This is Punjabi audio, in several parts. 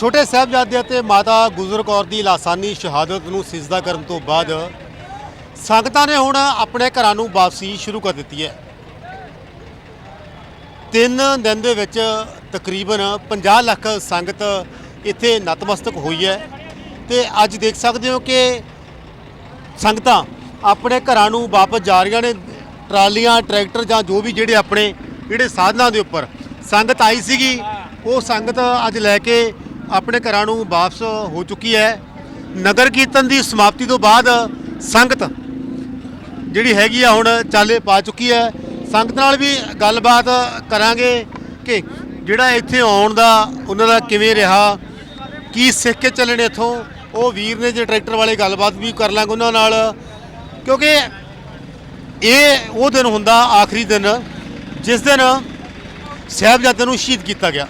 ਛੋਟੇ ਸਾਹਿਬਜ਼ਾਦੇ ਅਤੇ ਮਾਤਾ ਗੁਜਰ ਕੌਰ ਦੀ ਲਾਸਾਨੀ ਸ਼ਹਾਦਤ ਨੂੰ ਸਿਜਦਾ ਕਰਨ ਤੋਂ ਬਾਅਦ ਸੰਗਤਾਂ ਨੇ ਹੁਣ ਆਪਣੇ ਘਰਾਂ ਨੂੰ ਵਾਪਸੀ ਸ਼ੁਰੂ ਕਰ ਦਿੱਤੀ ਹੈ। ਤਿੰਨ ਦਿਨ ਦੇ ਵਿੱਚ ਤਕਰੀਬਨ 50 ਲੱਖ ਸੰਗਤ ਇੱਥੇ ਨਤਮਸਤਕ ਹੋਈ ਹੈ ਤੇ ਅੱਜ ਦੇਖ ਸਕਦੇ ਹੋ ਕਿ ਸੰਗਤਾਂ ਆਪਣੇ ਘਰਾਂ ਨੂੰ ਵਾਪਸ ਜਾ ਰਹੀਆਂ ਨੇ, ਟਰਾਲੀਆਂ, ਟਰੈਕਟਰ ਜਾਂ ਜੋ ਵੀ ਜਿਹੜੇ ਆਪਣੇ, ਜਿਹੜੇ ਸਾਧਨਾਂ ਦੇ ਉੱਪਰ ਸੰਗਤ ਆਈ ਸੀਗੀ, ਉਹ ਸੰਗਤ ਅੱਜ ਲੈ ਕੇ ਆਪਣੇ ਘਰਾਂ ਨੂੰ ਵਾਪਸ ਹੋ ਚੁੱਕੀ ਹੈ। ਨਗਰ ਕੀਰਤਨ ਦੀ ਸਮਾਪਤੀ ਤੋਂ ਬਾਅਦ ਸੰਗਤ ਜਿਹੜੀ ਹੈਗੀ ਆ ਹੁਣ ਚਾਲੇ ਪਾ ਚੁੱਕੀ ਹੈ। ਸੰਗਤ ਨਾਲ ਵੀ ਗੱਲਬਾਤ ਕਰਾਂਗੇ ਕਿ ਜਿਹੜਾ ਇੱਥੇ ਆਉਣ ਦਾ, ਉਹਨਾਂ ਦਾ ਕਿਵੇਂ ਰਿਹਾ, ਕੀ ਸਿੱਖ ਕੇ ਚੱਲੇ ਨੇ ਇੱਥੋਂ, ਉਹ ਵੀਰ ਨੇ ਜੇ ਟਰੈਕਟਰ ਵਾਲੇ ਗੱਲਬਾਤ ਵੀ ਕਰ ਲਾਂਗੇ ਉਹਨਾਂ ਨਾਲ, ਕਿਉਂਕਿ ਇਹ ਉਹ ਦਿਨ ਹੁੰਦਾ, ਆਖਰੀ ਦਿਨ, ਜਿਸ ਦਿਨ ਸਾਹਿਬਜ਼ਾਦਿਆਂ ਨੂੰ ਸ਼ਹੀਦ ਕੀਤਾ ਗਿਆ।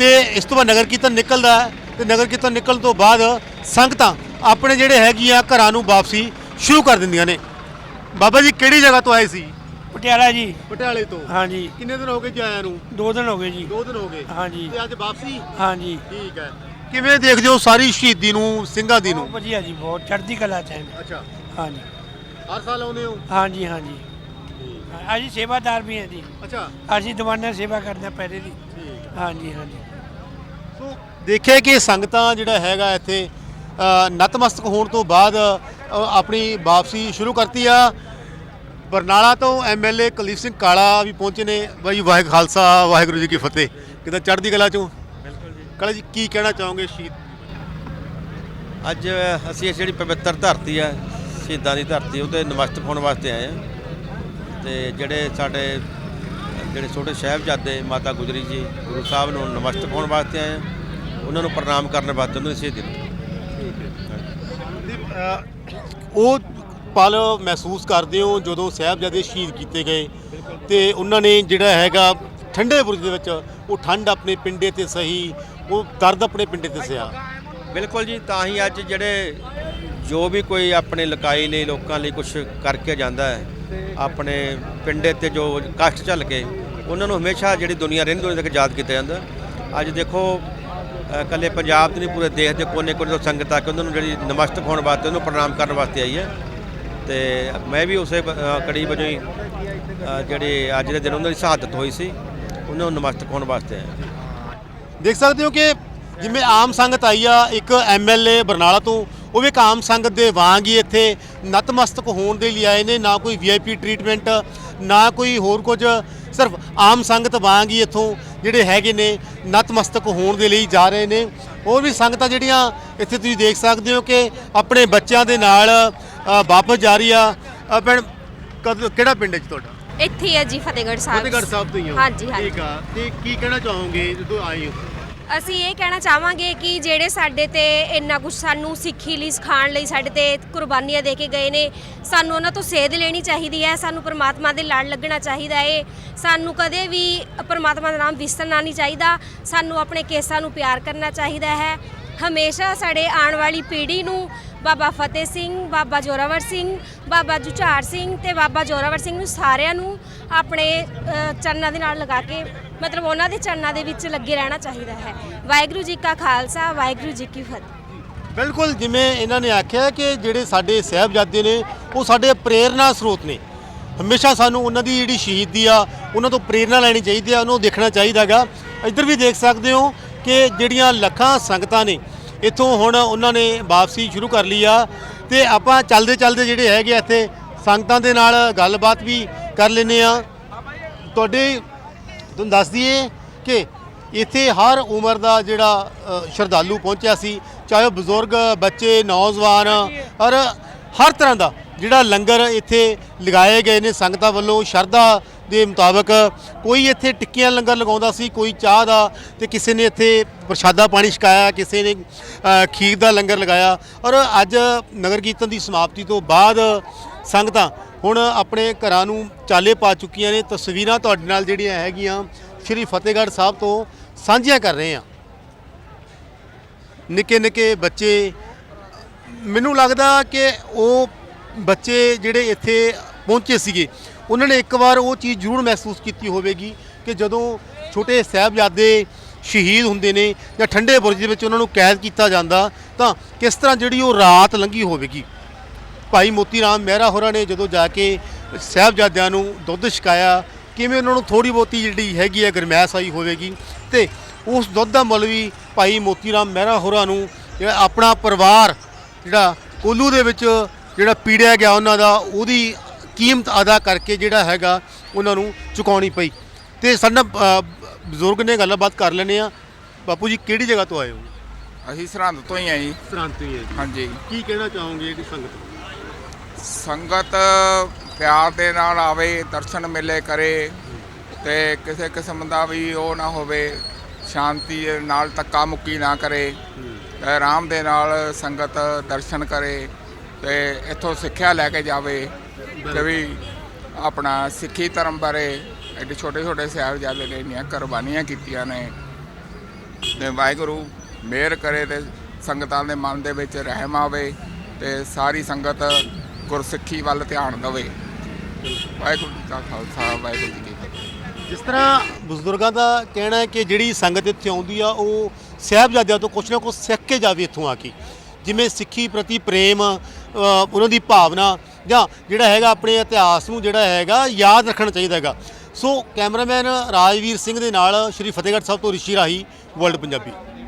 ਤੇ ਇਸ ਤੋਂ ਬਾਅਦ ਨਗਰ ਕੀਰਤਨ ਨਿਕਲਦਾ ਹੈ ਤੇ ਨਗਰ ਕੀਰਤਨ ਨਿਕਲਣ ਤੋਂ ਬਾਅਦ ਸੰਗਤਾਂ ਆਪਣੇ ਜਿਹੜੇ ਹੈਗੀ ਆ ਘਰਾਂ ਨੂੰ ਵਾਪਸੀ ਸ਼ੁਰੂ ਕਰ ਦਿੰਦੀਆਂ ਨੇ। ਬਾਬਾ ਜੀ ਕਿਹੜੀ ਜਗ੍ਹਾ ਤੋਂ ਆਏ ਸੀ? ਪਟਿਆਲਾ ਜੀ। ਪਟਿਆਲੇ ਤੋਂ? ਹਾਂਜੀ। ਕਿੰਨੇ ਦਿਨ ਹੋ ਗਏ ਜੀ ਆਇਆਂ ਨੂੰ? ਦੋ ਦਿਨ ਹੋ ਗਏ ਜੀ। ਦੋ ਦਿਨ ਹੋ ਗਏ। ਹਾਂਜੀ। ਤੇ ਅੱਜ ਵਾਪਸੀ? ਹਾਂਜੀ। ਠੀਕ ਹੈ। ਕਿਵੇਂ ਦੇਖਦੇ ਹੋ ਸਾਰੀ ਸ਼ਹੀਦੀ ਨੂੰ ਸਿੰਘਾਂ ਦੀ ਨੂੰ? ਬਹੁਤ ਵਧੀਆ ਜੀ ਬਹੁਤ ਚੜ੍ਹਦੀ ਕਲਾ ਚ ਹੈ। ਅੱਛਾ। ਹਾਂਜੀ। ਹਰ ਸਾਲ ਆਉਂਦੇ ਹੋ? ਹਾਂਜੀ ਹਾਂਜੀ। ਅਸੀਂ ਸੇਵਾਦਾਰ ਵੀ ਹਾਂ ਜੀ। ਅੱਛਾ। ਅਸੀਂ ਦੀਵਾਨਾ ਸੇਵਾ ਕਰਦੇ ਹਾਂ ਪਹਿਰੇ ਦੀ। ਠੀਕ ਹਾਂਜੀ ਹਾਂਜੀ। ਸੋ ਦੇਖਿਆ ਕਿ ਸੰਗਤਾਂ ਜਿਹੜਾ ਹੈਗਾ ਇੱਥੇ ਨਤਮਸਤਕ ਹੋਣ ਤੋਂ ਬਾਅਦ ਆਪਣੀ ਵਾਪਸੀ ਸ਼ੁਰੂ ਕਰਤੀ ਆ। ਬਰਨਾਲਾ ਤੋਂ ਐਮਐਲਏ ਕੁਲਦੀਪ ਸਿੰਘ ਕਾਲਾ ਵੀ ਪਹੁੰਚੇ ਨੇ। ਬਾਈ ਵਾਹਿਗੁਰੂ ਖਾਲਸਾ ਵਾਹਿਗੁਰੂ ਜੀ ਕੀ ਫਤਿਹ। ਕਿਦਾਂ ਚੜ੍ਹਦੀ ਕਲਾ ਚੋਂ? ਬਿਲਕੁਲ ਜੀ। ਕਾਲਾ ਜੀ ਕੀ ਕਹਿਣਾ ਚਾਹੋਗੇ ਸ਼ਹੀਦ? ਅੱਜ ਅਸੀਂ ਇਸ ਜਿਹੜੀ ਪਵਿੱਤਰ ਧਰਤੀ ਹੈ ਸ਼ਹੀਦਾਂ ਦੀ ਧਰਤੀ ਉਹਤੇ ਨਮਸਤਕ ਹੋਣ ਵਾਸਤੇ ਆਏ ਹਾਂ ਤੇ ਜਿਹੜੇ ਸਾਡੇ ਜਿਹੜੇ ਛੋਟੇ ਸਾਹਿਬਜ਼ਾਦੇ ਮਾਤਾ ਗੁਜਰੀ ਜੀ ਗੁਰੂ ਸਾਹਿਬ ਨੂੰ ਨਮਸਤਕ ਹੋਣ ਵਾਸਤੇ ਆਏ ਉਹਨਾਂ ਨੂੰ ਪ੍ਰਣਾਮ ਕਰਨ ਵਾਸਤੇ ਉਹਨਾਂ ਦੀ ਸ਼ਹੀਦੀ ਉਹ ਪਲ ਮਹਿਸੂਸ ਕਰਦੇ ਹੋ ਜਦੋਂ ਸਾਹਿਬਜ਼ਾਦੇ ਸ਼ਹੀਦ ਕੀਤੇ ਗਏ ਤੇ ਉਹਨਾਂ ਨੇ ਜਿਹੜਾ ਹੈਗਾ ਠੰਡੇ ਬੁਰਜ ਦੇ ਵਿੱਚ ਉਹ ਠੰਡ ਆਪਣੇ ਪਿੰਡੇ ਤੇ ਸਹੀ ਉਹ ਦਰਦ ਆਪਣੇ ਪਿੰਡੇ ਤੇ ਸਿਆ। ਬਿਲਕੁਲ ਜੀ ਤਾਂ ਹੀ ਅੱਜ ਜਿਹੜੇ ਜੋ ਵੀ ਕੋਈ ਆਪਣੇ ਲਕਾਈ ਲਈ ਲੋਕਾਂ ਲਈ ਕੁਝ ਕਰਕੇ ਜਾਂਦਾ ਹੈ ਆਪਣੇ ਪਿੰਡੇ ਤੇ ਜੋ ਕਸ਼ਟ ਝੱਲ ਕੇ ਉਹਨਾਂ ਨੂੰ ਹਮੇਸ਼ਾ ਜਿਹੜੀ ਦੁਨੀਆ ਰਹਿੰਦੀ ਦੁਨੀਆ ਤੱਕ ਯਾਦ ਕੀਤਾ ਜਾਂਦਾ। ਅੱਜ ਦੇਖੋ ਅ, ਇਕੱਲੇ ਪੰਜਾਬ ਦੇ ਨਹੀਂ ਪੂਰੇ ਦੇਸ਼ ਦੇ ਕੋਨੇ-ਕੋਨੇ ਤੋਂ ਸੰਗਤ ਆ ਕੇ ਉਹਨਾਂ ਨੂੰ ਜਿਹੜੀ ਨਮਸਤਕ ਹੋਣ ਵਾਸਤੇ ਉਹਨੂੰ ਪ੍ਰਣਾਮ ਕਰਨ ਵਾਸਤੇ ਆਈ ਹੈ। ਤੇ ਮੈਂ ਵੀ ਉਸੇ ਅ, ਕੜੀ ਵਜੋਂ ਹੀ ਜਿਹੜੇ ਅੱਜ ਦੇ ਦਿਨ ਉਹਨਾਂ ਦੀ ਸ਼ਹਾਦਤ ਹੋਈ ਸੀ ਉਹਨਾਂ ਨੂੰ ਨਮਸਤਕ ਹੋਣ ਵਾਸਤੇ ਆਇਆ। ਦੇਖ ਸਕਦੇ ਹੋ ਕਿ ਜਿਵੇਂ ਆਮ ਸੰਗਤ ਆਈ ਆ ਇੱਕ ਐਮਐਲਏ ਬਰਨਾਲਾ ਤੋਂ ਉਹ ਵੀ ਇੱਕ ਆਮ ਸੰਗਤ ਦੇ ਵਾਂਗ ਹੀ ਇੱਥੇ ਨਤਮਸਤਕ ਹੋਣ ਦੇ ਲਈ ਆਏ ਨੇ ਨਾ ਕੋਈ ਵੀਆਈਪੀ ਟ੍ਰੀਟਮੈਂਟ ਨਾ ਕੋਈ ਹੋਰ ਕੁਝ। ਸਿਰਫ ਆਮ ਸੰਗਤ ਵਾਂਗ ਹੀ ਇੱਥੋਂ ਜਿਹੜੇ ਹੈਗੇ ਨੇ ਨਤਮਸਤਕ ਹੋਣ ਦੇ ਲਈ ਜਾ ਰਹੇ ਨੇ। ਹੋਰ ਵੀ ਸੰਗਤਾਂ ਜਿਹੜੀਆਂ ਇੱਥੇ ਤੁਸੀਂ ਦੇਖ ਸਕਦੇ ਹੋ ਕਿ ਆਪਣੇ ਬੱਚਿਆਂ ਦੇ ਨਾਲ ਵਾਪਸ ਜਾ ਰਹੀ ਆ। ਕਦ- ਕਿਹੜਾ ਪਿੰਡ ਹੈ ਜੀ ਤੁਹਾਡਾ? ਇੱਥੇ ਹੀ ਹੈ ਜੀ ਫਤਿਹਗੜ੍ਹ ਸਾਹਿਬ। ਫਤਿਹਗੜ੍ਹ ਸਾਹਿਬ ਤੋਂ ਹੀ ਹੋ। ਹਾਂਜੀ ਹਾਂਜੀ। ਠੀਕ ਆ। ਤੇ ਕੀ ਕਹਿਣਾ ਚਾਹੋਗੇ ਜਦੋਂ ਆਏ ਹੋ? ਅਸੀਂ ਇਹ ਕਹਿਣਾ ਚਾਹਾਂਗੇ ਕਿ ਜਿਹੜੇ ਸਾਡੇ ਤੇ ਇੰਨਾ ਕੁਝ ਸਾਨੂੰ ਸਿੱਖੀ ਲਈ ਸਿਖਾਉਣ ਲਈ ਸਾਡੇ ਤੇ ਕੁਰਬਾਨੀਆਂ ਦੇ ਕੇ ਗਏ ਨੇ ਸਾਨੂੰ ਉਹਨਾਂ ਤੋਂ ਸੇਧ ਲੈਣੀ ਚਾਹੀਦੀ ਹੈ ਸਾਨੂੰ ਪਰਮਾਤਮਾ ਦੇ ਲੜ ਲੱਗਣਾ ਚਾਹੀਦਾ ਹੈ ਸਾਨੂੰ ਕਦੇ ਵੀ ਪਰਮਾਤਮਾ ਦਾ ਨਾਮ ਵਿਸਰਨਾ ਨਹੀਂ ਚਾਹੀਦਾ ਸਾਨੂੰ ਆਪਣੇ ਕੇਸਾਂ ਨੂੰ ਪਿਆਰ ਕਰਨਾ ਚਾਹੀਦਾ ਹੈ। ਹਮੇਸ਼ਾ ਸਾਡੇ ਆਉਣ ਵਾਲੀ ਪੀੜ੍ਹੀ ਨੂੰ ਬਾਬਾ ਫਤਿਹ ਸਿੰਘ ਬਾਬਾ ਜੋਰਾਵਰ ਸਿੰਘ ਬਾਬਾ ਜੁਝਾਰ ਸਿੰਘ ਤੇ ਬਾਬਾ ਜੋਰਾਵਰ ਸਿੰਘ ਨੂੰ ਸਾਰਿਆਂ ਨੂੰ ਆਪਣੇ ਅ, ਚਰਨਾਂ ਦੇ ਨਾਲ ਲਗਾ ਕੇ ਮਤਲਬ ਉਹਨਾਂ ਦੇ ਚਰਨਾਂ ਦੇ ਵਿੱਚ ਲੱਗੇ ਰਹਿਣਾ ਚਾਹੀਦਾ ਹੈ। ਵਾਹਿਗੁਰੂ ਜੀ ਕਾ ਖਾਲਸਾ, ਵਾਹਿਗੁਰੂ ਜੀ ਕੀ ਫਤਿਹ। ਬਿਲਕੁਲ, ਜਿਵੇਂ ਇਹਨਾਂ ਨੇ ਆਖਿਆ ਕਿ ਜਿਹੜੇ ਸਾਡੇ ਸਾਹਿਬਜ਼ਾਦੇ ਨੇ, ਉਹ ਸਾਡੇ ਪ੍ਰੇਰਨਾ ਸਰੋਤ ਨੇ। ਹਮੇਸ਼ਾ ਸਾਨੂੰ ਉਹਨਾਂ ਦੀ ਜਿਹੜੀ ਸ਼ਹੀਦੀ ਆ, ਉਹਨਾਂ ਤੋਂ ਪ੍ਰੇਰਨਾ ਲੈਣੀ ਚਾਹੀਦੀ ਆ, ਉਹਨੂੰ ਦੇਖਣਾ ਚਾਹੀਦਾਗਾ ਇੱਧਰ ਵੀ ਦੇਖ ਸਕਦੇ ਹੋ ਕਿ ਜਿਹੜੀਆਂ ਲੱਖਾਂ ਸੰਗਤਾਂ ਨੇ, ਇੱਥੋਂ ਹੁਣ ਉਹਨਾਂ ਨੇ ਵਾਪਸੀ ਸ਼ੁਰੂ ਕਰ ਲਈ ਆ। ਤੇ ਆਪਾਂ ਚੱਲਦੇ ਚੱਲਦੇ ਜਿਹੜੇ ਹੈਗੇ ਆ ਇੱਥੇ, ਸੰਗਤਾਂ ਦੇ ਨਾਲ ਗੱਲਬਾਤ ਵੀ ਕਰ ਲੈਨੇ ਆ। ਤੁਹਾਡੇ ਤੁਹਾਨੂੰ ਦੱਸ ਦਈਏ ਕਿ ਇੱਥੇ ਹਰ ਉਮਰ ਦਾ ਜਿਹੜਾ ਸ਼ਰਧਾਲੂ ਪਹੁੰਚਿਆ ਸੀ, ਚਾਹੇ ਉਹ ਬਜ਼ੁਰਗ, ਬੱਚੇ, ਨੌਜਵਾਨ, ਔਰ ਹਰ ਤਰ੍ਹਾਂ ਦਾ ਜਿਹੜਾ ਲੰਗਰ ਇੱਥੇ ਲਗਾਏ ਗਏ ਨੇ ਸੰਗਤਾਂ ਵੱਲੋਂ, ਸ਼ਰਧਾ ਦੇ ਮੁਤਾਬਕ ਕੋਈ ਇੱਥੇ ਟਿੱਕੀਆਂ ਲੰਗਰ ਲਗਾਉਂਦਾ ਸੀ, ਕੋਈ ਚਾਹ ਦਾ, ਤੇ ਕਿਸੇ ਨੇ ਇੱਥੇ ਪ੍ਰਸ਼ਾਦਾ ਪਾਣੀ ਛਕਾਇਆ, ਕਿਸੇ ਨੇ ਖੀਰ ਦਾ ਲੰਗਰ ਲਗਾਇਆ, ਔਰ ਅੱਜ ਨਗਰ ਕੀਰਤਨ ਦੀ ਸਮਾਪਤੀ ਤੋਂ ਬਾਅਦ ਸੰਗਤਾਂ ਹੁਣ ਆਪਣੇ ਘਰਾਂ ਨੂੰ ਚਾਲੇ ਪਾ ਚੁੱਕੀਆਂ ਨੇ। ਤਸਵੀਰਾਂ ਤੁਹਾਡੇ ਨਾਲ ਜਿਹੜੀਆਂ ਹੈਗੀਆਂ, ਸ਼੍ਰੀ ਫਤਿਹਗੜ੍ਹ ਸਾਹਿਬ ਤੋਂ ਸਾਂਝੀਆਂ ਕਰ ਰਹੇ ਹਾਂ। ਨਿੱਕੇ ਨਿੱਕੇ ਬੱਚੇ, ਮੈਨੂੰ ਲੱਗਦਾ ਕਿ ਉਹ ਬੱਚੇ ਜਿਹੜੇ ਇੱਥੇ ਪਹੁੰਚੇ ਸੀਗੇ, ਉਹਨਾਂ ਨੇ ਇੱਕ ਵਾਰ ਉਹ ਚੀਜ਼ ਜ਼ਰੂਰ ਮਹਿਸੂਸ ਕੀਤੀ ਹੋਵੇਗੀ ਕਿ ਜਦੋਂ ਛੋਟੇ ਸਾਹਿਬਜ਼ਾਦੇ ਸ਼ਹੀਦ ਹੁੰਦੇ ਨੇ ਜਾਂ ਠੰਡੇ ਬੁਰਜ ਦੇ ਵਿੱਚ ਉਹਨਾਂ ਨੂੰ ਕੈਦ ਕੀਤਾ ਜਾਂਦਾ, ਤਾਂ ਕਿਸ ਤਰ੍ਹਾਂ ਜਿਹੜੀ ਉਹ ਰਾਤ ਲੰਘੀ ਹੋਵੇਗੀ। ਭਾਈ ਮੋਤੀ ਰਾਮ ਮਹਿਰਾ ਹੋਰਾਂ ਨੇ ਜਦੋਂ ਜਾ ਕੇ ਸਾਹਿਬਜ਼ਾਦਿਆਂ ਨੂੰ ਦੁੱਧ ਛਕਾਇਆ ਕਿਵੇਂ ਉਹਨਾਂ ਨੂੰ ਥੋੜੀ ਬਹੁਤੀ ਜਿਹੜੀ ਹੈਗੀ ਹੈ ਗਰਮੈਸ਼ ਆਈ ਹੋਵੇਗੀ? ਤੇ ਉਸ ਦੁੱਧ ਦਾ ਮੁੱਲ ਵੀ ਭਾਈ ਮੋਤੀ ਰਾਮ ਮਹਿਰਾ ਹੋਰਾਂ ਨੂੰ ਆਪਣਾ ਪਰਿਵਾਰ ਜਿਹੜਾ ਕੋਲੂ ਦੇ ਵਿੱਚ ਜਿਹੜਾ ਪੀੜਿਆ ਗਿਆ ਉਹਨਾਂ ਦਾ ਉਹਦੀ ਕੀਮਤ ਅਦਾ ਕਰਕੇ ਜਿਹੜਾ ਹੈਗਾ ਉਹਨਾਂ ਨੂੰ ਚੁਕਾਉਣੀ ਪਈ। ਤੇ ਸਾਡੇ ਬਜ਼ੁਰਗ ਨੇ ਗੱਲਬਾਤ ਕਰ ਲੈਣੇ ਆ ਬਾਪੂ ਜੀ ਕਿਹੜੀ ਜਗ੍ਹਾ ਤੋਂ ਆਏ ਹੋ? ਅਸੀਂ ਸਰਹੰਦ ਤੋਂ ਹੀ ਆ ਜੀ। ਸ੍ਰਾਂਤੀ ਹੈ ਹਾਂਜੀ। ਕੀ ਕਹਿਣਾ ਚਾਹੋਗੇ ਜਿਹੜੀ ਸੰਗਤ ਸੰਗਤ ਪਿਆਰ ਦੇ ਨਾਲ ਆਵੇ, ਦਰਸ਼ਨ ਮੇਲੇ ਕਰੇ ਤੇ ਕਿਸੇ ਕਿਸਮ ਦਾ ਵੀ ਉਹ ਨਾ ਹੋਵੇ, ਸ਼ਾਂਤੀ ਦੇ ਨਾਲ ਧੱਕਾ ਮੁੱਕੀ ਨਾ ਕਰੇ। ਤੇ ਆਰਾਮ ਦੇ ਨਾਲ ਸੰਗਤ ਦਰਸ਼ਨ ਕਰੇ ਤੇ ਇੱਥੋਂ ਸਿੱਖਿਆ ਲੈ ਕੇ ਜਾਵੇ ਕਿ ਵੀ ਆਪਣਾ ਸਿੱਖੀ ਧਰਮ ਬਾਰੇ ਐਡੇ ਛੋਟੇ ਛੋਟੇ ਸਾਹਿਬਜ਼ਾਦੇ ਨੇ ਇੰਨੀਆਂ ਕੁਰਬਾਨੀਆਂ ਕੀਤੀਆਂ ਨੇ। ਤੇ ਵਾਹਿਗੁਰੂ ਮਿਹਰ ਕਰੇ ਤੇ ਸੰਗਤਾਂ ਦੇ ਮਨ ਦੇ ਵਿੱਚ ਰਹਿਮ ਆਵੇ ਤੇ ਸਾਰੀ ਸੰਗਤ ਗੁਰਸਿੱਖੀ ਵੱਲ ਧਿਆਨ ਦੇਵੇ। ਵਾਹਿਗੁਰੂ ਜੀ ਕਾ ਖਾਲਸਾ ਵਾਹਿਗੁਰੂ ਜੀ ਕੀ ਫਤਿਹ। ਜਿਸ ਤਰ੍ਹਾਂ ਬਜ਼ੁਰਗਾਂ ਦਾ ਕਹਿਣਾ ਹੈ ਕਿ ਜਿਹੜੀ ਸੰਗਤ ਇੱਥੇ ਆਉਂਦੀ ਆ ਉਹ ਸਾਹਿਬਜ਼ਾਦਿਆਂ ਤੋਂ ਕੁਛ ਨਾ ਕੁਛ ਸਿੱਖ ਕੇ ਜਾਵੇ ਇੱਥੋਂ ਆ ਕੇ। ਜਿਵੇਂ ਸਿੱਖੀ ਪ੍ਰਤੀ ਪ੍ਰੇਮ ਅ, ਉਹਨਾਂ ਦੀ ਭਾਵਨਾ ਜਾਂ ਜਿਹੜਾ ਹੈਗਾ ਆਪਣੇ ਇਤਿਹਾਸ ਨੂੰ ਜਿਹੜਾ ਹੈਗਾ ਯਾਦ ਰੱਖਣਾ ਚਾਹੀਦਾ ਹੈਗਾ। ਸੋ ਕੈਮਰਾਮੈਨ ਰਾਜਵੀਰ ਸਿੰਘ ਦੇ ਨਾਲ ਸ਼੍ਰੀ ਫਤਿਹਗੜ੍ਹ ਸਾਹਿਬ ਤੋਂ ਰਿਸ਼ੀ ਰਾਹੀ ਵਰਲਡ ਪੰਜਾਬੀ।